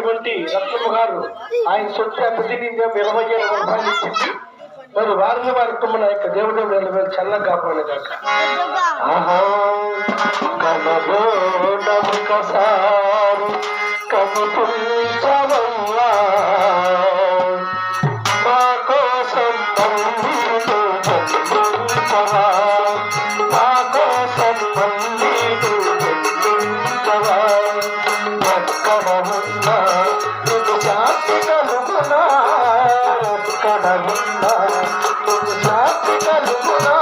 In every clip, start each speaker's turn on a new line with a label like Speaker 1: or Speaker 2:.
Speaker 1: అయినటువంటి లక్ష్మ గారు ఆయన సొంత ప్రతినిధ్యం ఇరవై ఏడు రూపాయలు ఇచ్చింది. మరి వారిని వారి కుమ్మన యొక్క దేవుడు నిలబడి చల్ల కాపాడు కాక ఆహా కనలో మా కోసం కలుగునా? ఎక్కడ ఉన్నా నువ్వు శాంతి కలుగునా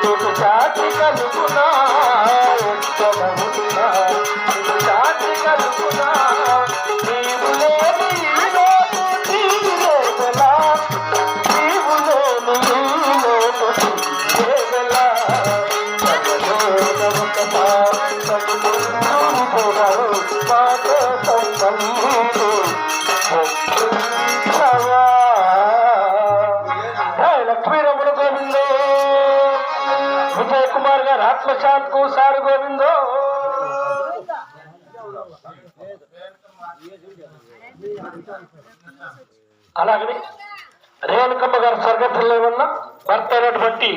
Speaker 1: నీకు చాటి కలుగునా? ఎక్కడ ఉన్నా విజయ్ కుమార్ గారు ఆత్మశాంతకు సారు గోవిందో. అలాగని రేణుకమ్మ గారు స్వర్గతుల్లో ఉన్న భర్త అయినటువంటి